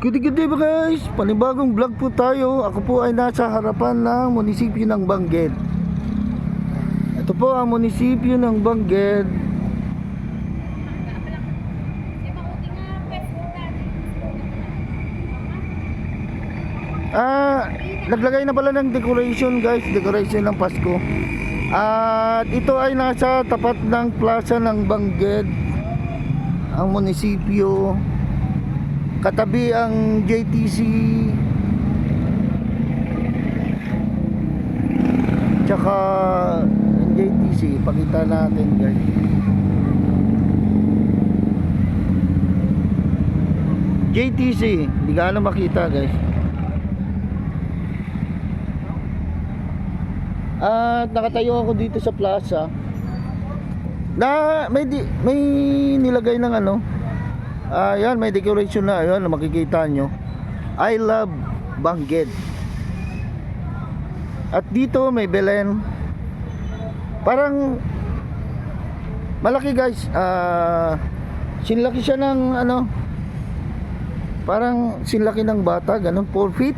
Gudi-gudi ba guys? Panibagong vlog po tayo. Ako po ay nasa harapan ng munisipyo ng Bangged. Ito po ang munisipyo ng Bangged. Ah, naglagay na pala ng decoration guys, decoration ng Pasko. At ito ay nasa tapat ng plaza ng Bangged. Ang munisipyo. Katabi ang JTC. Tsaka JTC, pakita natin guys. JTC, hindi na makita guys. At nakatayo ako dito sa plaza. Na may di, may nilagay ng ano. Ah, yan, may decoration na. Ayun, makikita nyo. I love Bangged. At dito may Belen. Parang malaki guys. Ah, sinlaki siya ng ano. Parang sinlaki ng bata, ganun 4 feet.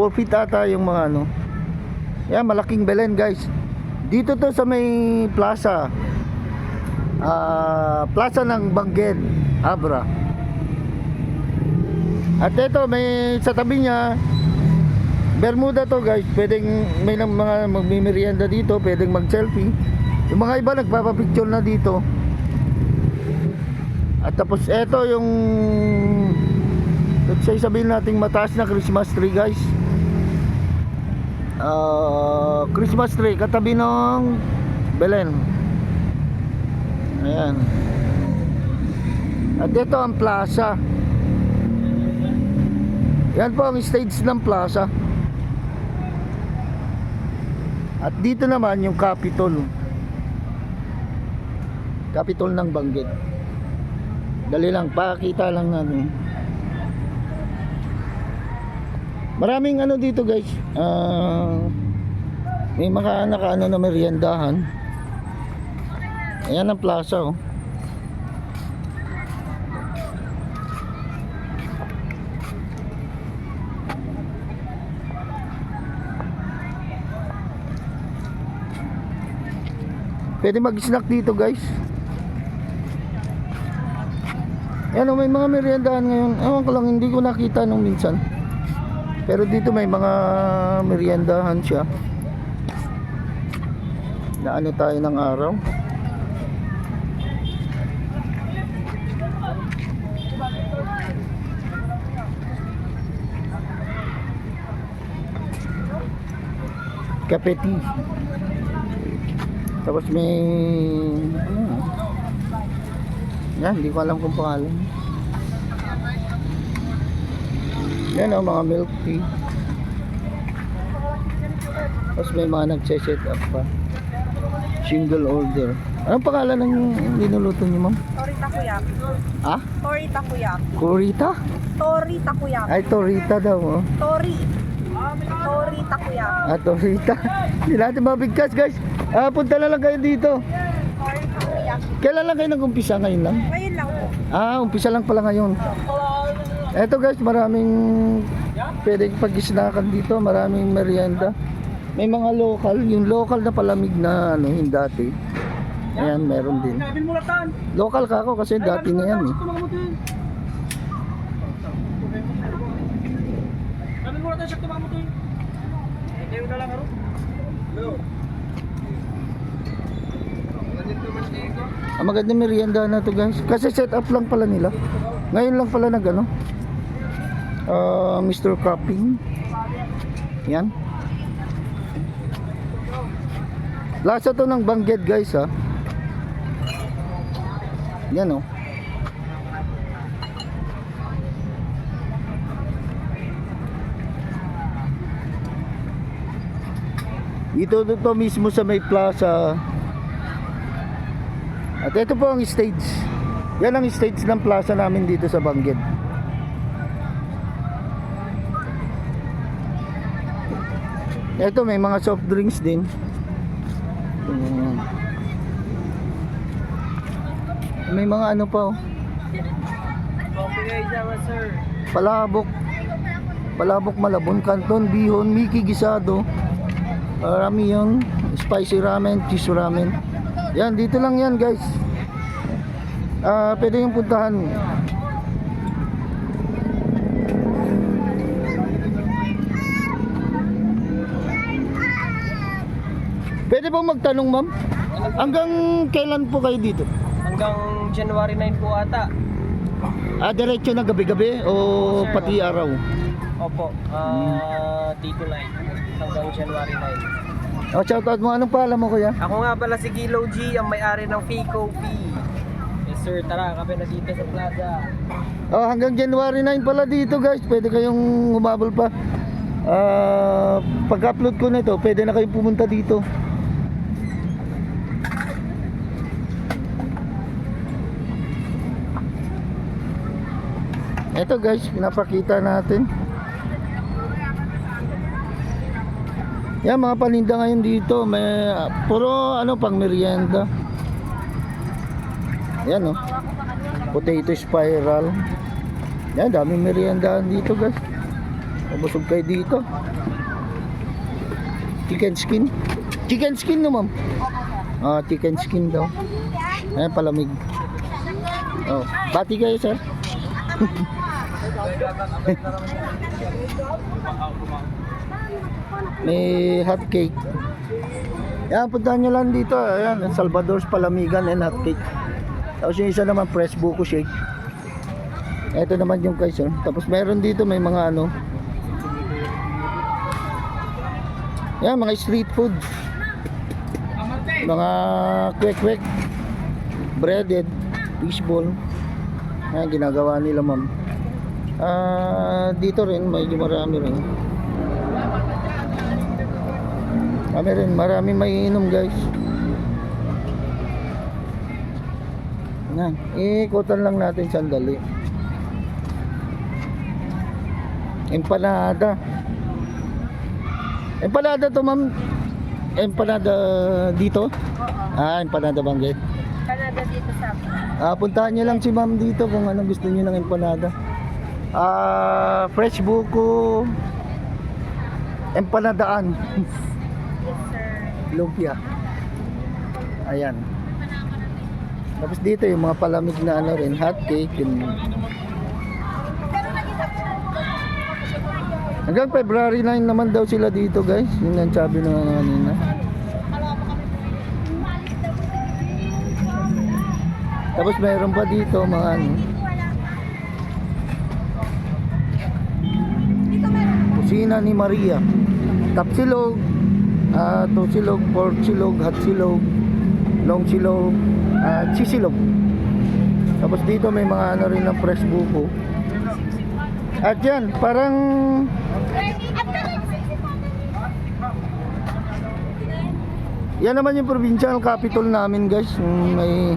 4 feet ata yung mga ano. Yan, malaking Belen guys. Dito to sa may plaza. Ah, plaza ng Bangged, Abra. At ito, may sa tabi niya, Bermuda to guys. Pwedeng may lang mga magmimerienda dito, pwedeng mag-selfie. Yung mga iba nagpapapicture na dito. At tapos ito yung let's say sabihin nating mataas na Christmas tree guys. Ah, Christmas tree katabi ng Belen. Ayan. At ito ang plaza. Yan po ang stage ng plaza. At dito naman yung Capitol. Capitol ng Banggit. Dali lang, pakita lang natin. Maraming ano dito guys. Ah, may mga nakaano na meriendahan. Ayan ang plaza oh. Pwede mag-snack dito guys. Yan oh, may mga meriendahan ngayon. Ewan ko lang, hindi ko nakita nung minsan. Pero dito may mga meriendahan siya. Na ano tayo ng araw. Kape. Tapos may ano, yan, hindi ko alam kung pangalan. Yan o, mga milk tea. Tapos may mga nagse-set up pa. Single order. Anong pangalan ng linuluto niyo, ma'am? Tori Takoyaki. Ah? Tori Takoyaki. Kurita? Tori Takoyaki. Ay, Torita daw, oh. Tori. Tori Takoyaki. Ah, Torita. Hindi natin mabigkas, guys. Ah, punta na lang kayo dito. Kailan lang kayo nag-umpisa ngayon lang? Ngayon lang po. Ah, umpisa lang pala ngayon. Eto guys, maraming pwedeng pag-isnakan dito, maraming merienda. May mga local, yung local na palamig na ano, yung dati. Ayan, meron din. Local ka ako kasi dati na yan eh. Ang maganda merienda na to guys. Kasi set up lang pala nila. Ngayon lang pala nag ano. Ah, Mr. Cupping. Yan. Lasa to ng bangged guys ha. Yan oh. Dito to, to mismo sa may plaza. At ito po ang stage. Yan ang stage ng plaza namin dito sa Bangged. Ito may mga soft drinks din. May mga ano pa oh. Palabok, palabok malabon, canton, bihon, miki gisado, marami yung spicy ramen, cheese ramen. Yan, dito lang yan guys. Ah, pwede yung puntahan. Pwede po magtanong ma'am? Hanggang kailan po kayo dito? Hanggang January 9 po ata. Ah, diretso na gabi-gabi o Sir, pati araw? Opo, ah dito na hanggang January 9. Oh, shout out mo. Anong paalam mo kuya? Ako nga pala si Gilo G, ang may-ari ng Fico P. Yes sir, tara, kape na dito sa plaza. Oh, hanggang January 9 pala dito guys. Pwede kayong humabol pa. Ah, pag-upload ko nito, pwede na kayong pumunta dito. Ito guys, pinapakita natin. Yan mga paninda ngayon dito, may ah, puro ano pang merienda. Yan oh. Potato spiral. Yan, daming meriendahan dito guys. Mabusog kayo dito. Chicken skin. Chicken skin no ma'am? Ah, chicken skin daw. Ayan, palamig. Oh, bati kayo sir. May hot cake. Yan, puntahan nyo lang dito. Ayan, Salvador's Palamigan and hot cake. Tapos yung isa naman, fresh buko shake. Ito naman yung guys. oh. Tapos meron dito, may mga ano. Yan, mga street food. Mga kwek-kwek. Breaded. Fishball. Yan, ginagawa nila ma'am. Ah, dito rin, medyo marami rin. Marami rin, marami may inom guys. Yan, ikutan lang natin sandali. Empanada. Empanada to ma'am. Empanada dito? Ah, empanada banggit. Canada dito sa. Ah, puntahan niyo lang si ma'am dito kung anong gusto niyo ng empanada. Ah, fresh buko. Empanadaan. Lumpia. Ayan. Tapos dito yung mga palamig na ano rin, hot cake. Yung... Hanggang February 9 naman daw sila dito guys. Yun ang sabi na kanina. Tapos mayroon pa dito mga ano. Kusina ni Maria. Tapsilog, ah tosilog, pork silog, hot silog, long silog, ah chisilog. Tapos dito may mga ano rin ng fresh buko. At yan, parang yan naman yung provincial capital namin guys. May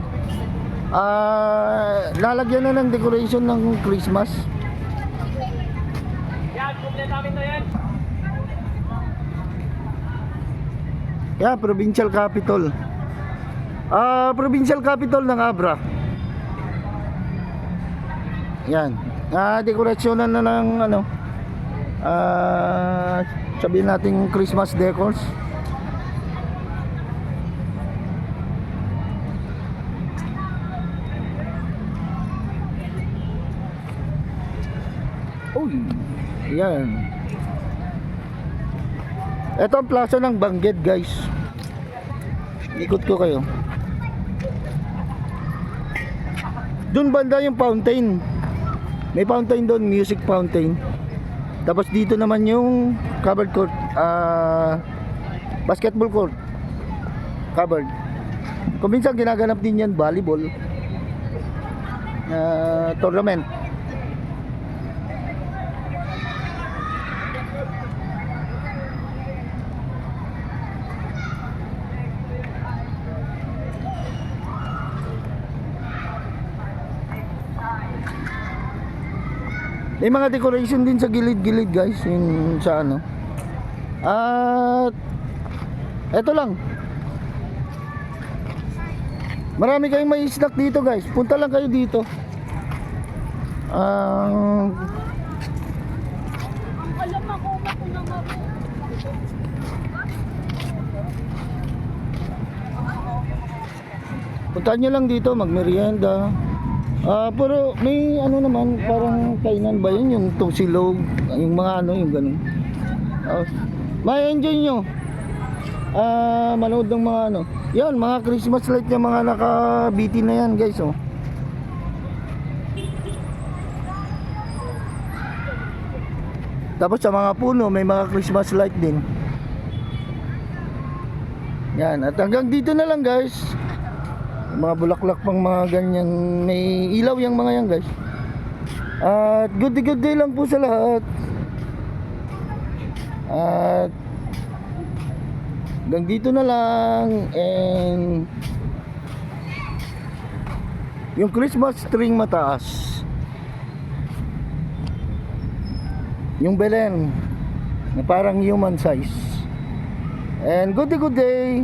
ah lalagyan na ng decoration ng Christmas. Yeah, provincial capital. Ah, provincial capital ng Abra. Yan. Ah, dekorasyonan na ng ano. Ah, sabihin nating Christmas decors. Uy, yan. Ito ang plaza ng Bangged guys. Ikot ko kayo. Doon banda yung fountain. May fountain doon, music fountain. Tapos dito naman yung covered court, ah basketball court. Covered. Kung minsan ginaganap din yan volleyball. ah, tournament. May mga decoration din sa gilid-gilid guys, yung sa ano. At eto lang. Marami kayong may snack dito guys. Punta lang kayo dito. Ang uh, Puntahan nyo lang dito, magmerienda. Ah, pero may ano naman, parang kainan ba yun? Yung tusilog, yung mga ano, yung ganun. Ah, may enjoy nyo. Ah, manood ng mga ano. Yan, mga Christmas light yung mga naka-BT na yan, guys, oh. Tapos sa mga puno, may mga Christmas light din. Yan, at hanggang dito na lang, guys. Mga bulaklak pang mga ganyan, may ilaw yung mga yan, guys. At good day, good day lang po sa lahat. At hanggang dito na lang and yung Christmas string mataas yung Belen na parang human size and good day good day